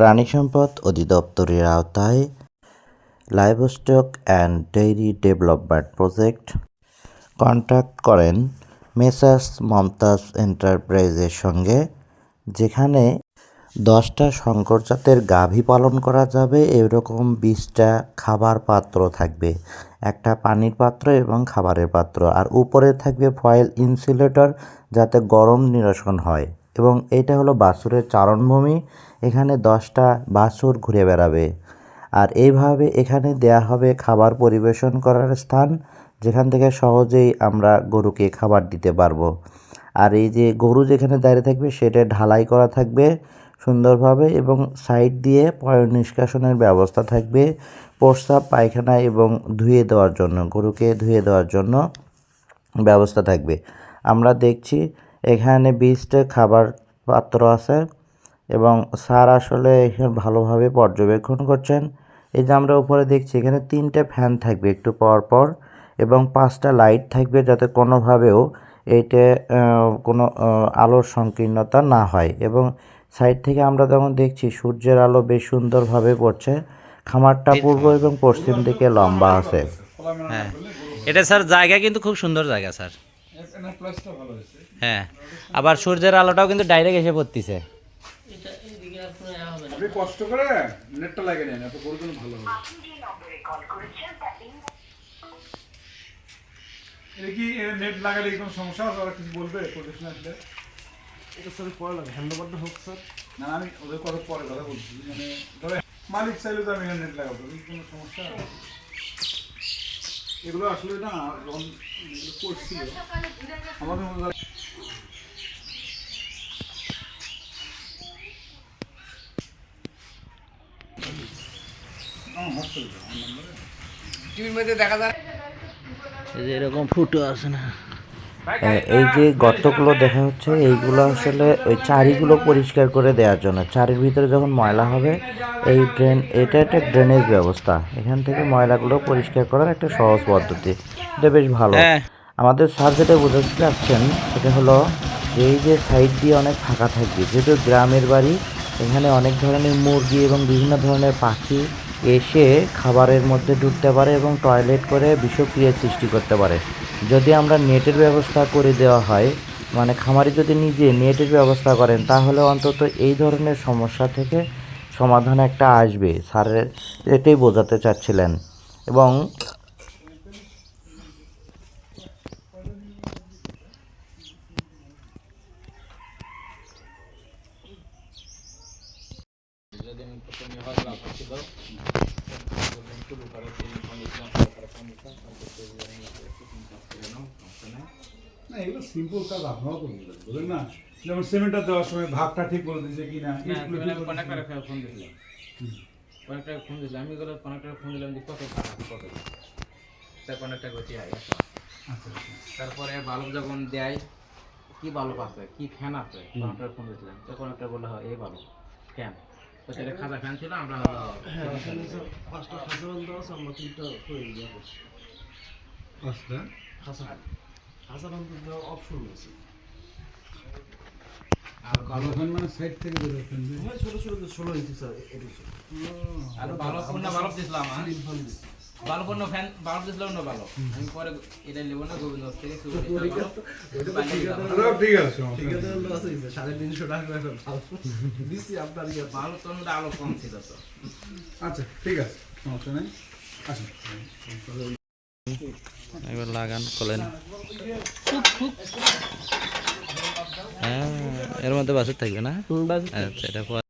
প্রাণী সম্পদ অধিদপ্তরের আওতায় livestock and dairy development project contact করেন মেসার্স মমতাজ এন্টারপ্রাইজের সঙ্গে, যেখানে দশটা শঙ্কর জাতের গাভী পালন করা যাবে। এরকম বিশটা খাবার পাত্র থাকবে। একটা পানির পাত্র এবং খাবারের পাত্র। আর উপরে থাকবে ফয়েল ইনসুলেটর যাতে গরম নিরসন হয়। এবং এটা হলো বাছুরের চারণভূমি। এখানে দশটা বাছুর ঘুরে বেড়াবে। আর এইভাবে এখানে দেয়া হবে খাবার পরিবেশন করার স্থান, যেখান থেকে সহজেই আমরা গরুকে খাবার দিতে পারব। আর এই যে গরু যেখানে দাঁড়িয়ে থাকবে, সেটা ঢালাই করা থাকবে সুন্দরভাবে এবং সাইড দিয়ে পয় নিষ্কাশনের ব্যবস্থা থাকবে প্রস্রাব, পায়খানা এবং ধুয়ে দেওয়ার জন্য, গরুকে ধুয়ে দেওয়ার জন্য ব্যবস্থা থাকবে। আমরা দেখছি এখানে বিশটা খাবার পাত্র আছে এবং স্যার আসলে এখানে ভালোভাবে পর্যবেক্ষণ করছেন। এই যে আমরা উপরে দেখছি এখানে তিনটে ফ্যান থাকবে একটু পর পর এবং পাঁচটা লাইট থাকবে যাতে কোনোভাবেও এইটা কোনো আলোর সংকীর্ণতা না হয় এবং সাইড থেকে আমরা যেমন দেখছি সূর্যের আলো বেশ সুন্দরভাবে পড়ছে। খামারটা পূর্ব এবং পশ্চিম দিকে লম্বা আছে। হ্যাঁ। এটা স্যার জায়গা কিন্তু খুব সুন্দর জায়গা স্যার। হ্যাঁ আবার সূর্যের আলোটাও কিন্তু ডাইরেক্ট এসে পড়তিছে। আপনি কষ্ট করে নেটটা লাগিয়ে নেন এত গরুর ভালো হবে এটা কি নেট লাগালে কোনো সমস্যা হবে ওরা কিছু বলবে প্রোটেকশন আসলে? এটা স্যার পরে লাগে। হ্যান্ডওভারটা হোক স্যার না আমি ওদের কথা পরে কথা বলছি। মানে ধরে মালিক চাইলে তো আমি নেট লাগাবো কোনো সমস্যা এগুলো আসলে না করছিল আমাদের মধ্যে ধরো- আমার হোয়াটসঅ্যাপে দাও, আমার নম্বরে। এই যে এরকম ফুটো আছে না। এই যে গর্তগুলো দেখা হচ্ছে এইগুলো আসলে ওই চারিগুলো পরিষ্কার করে দেওয়ার জন্য। চারির ভিতরে যখন ময়লা হবে এই ড্রেন এটা একটা ড্রেনেজ ব্যবস্থা। এখান থেকে ময়লাগুলো পরিষ্কার করার একটা সহজ পদ্ধতি। এটা বেশ ভালো। হ্যাঁ। আমাদের স্যার যেটা বোঝাতে চাচ্ছেন সেটা হলো এই যে সাইড দিয়ে অনেক ফাঁকা থাকবে যেহেতু গ্রামের বাড়ি এখানে অনেক ধরনের মুরগি এবং বিভিন্ন ধরনের পাখি এসে খাবারের মধ্যে ঢুকতে পারে এবং টয়লেট করে বিষক্রিয়া সৃষ্টি করতে পারে। যদি আমরা নেটের ব্যবস্থা করে দেওয়া হয় মানে খামারি যদি নিজে নেটের ব্যবস্থা করেন, তাহলে অন্তত এই ধরনের সমস্যা থেকে সমাধান একটা আসবে। স্যারের এটাই বোঝাতে চাচ্ছিলেন। এবং না এগুলো সিম্পল কাজ আপনারাও তো বুঝলেন বুঝলেন না? যেমন সিমেন্টটা দেওয়ার সময় ভাগটা ঠিক দিয়েছে কি না। ফোন দিয়েছিলাম কনেক্টরে ফোন দিয়েছিলাম আমি কনেক্টরে ফোন দিলাম যে কত টাকা কত তার কনেক্টর করতে হয় আচ্ছা আচ্ছা। তারপরে বাল্ব যখন দেয় কি বাল্ব আছে কি ফ্যান আছে কনেক্টরে ফোন দিয়েছিলাম তো কনেক্টর বলল হয় এই বাল্ব ফ্যান তো সেটা খাজা ফ্যান ছিল আমরা হলো হ্যাঁ এখানে স্যার পাঁচটা খাঁচা বান্ধা আছে আমরা তিনটা করে দেওয়া করছি আচ্ছা খাঁচা খাঁচা বান্ধা দেওয়ার অপশন আছে। আর ভালো ফ্যান মানে সাইড থেকে বেরোয় ফ্যান দিয়ে। হয় ছোটো ছোটো ষোলো ইঞ্চি স্যার এটা আর বাল্ব অন্য বাল্ব দিয়েছিলাম হ্যাঁ? বাল্ব অন্য ফ্যান বাল্ব দিয়েছিলাম অন্য বাল্ব আমি পরে এটা নেব না গোবিন্দ থেকে শুরু ঠিক আছে লোক আছে সাড়ে তিনশো টাকা দিচ্ছি আপনার ইয়ে বাল্ব তো আলো কম ছিল তো। আচ্ছা ঠিক আছে সমস্যা নেই। আচ্ছা। এবার লাগান কলেন হ্যাঁ এর মধ্যে বাসুর থাকবে না? আচ্ছা এটা পরে-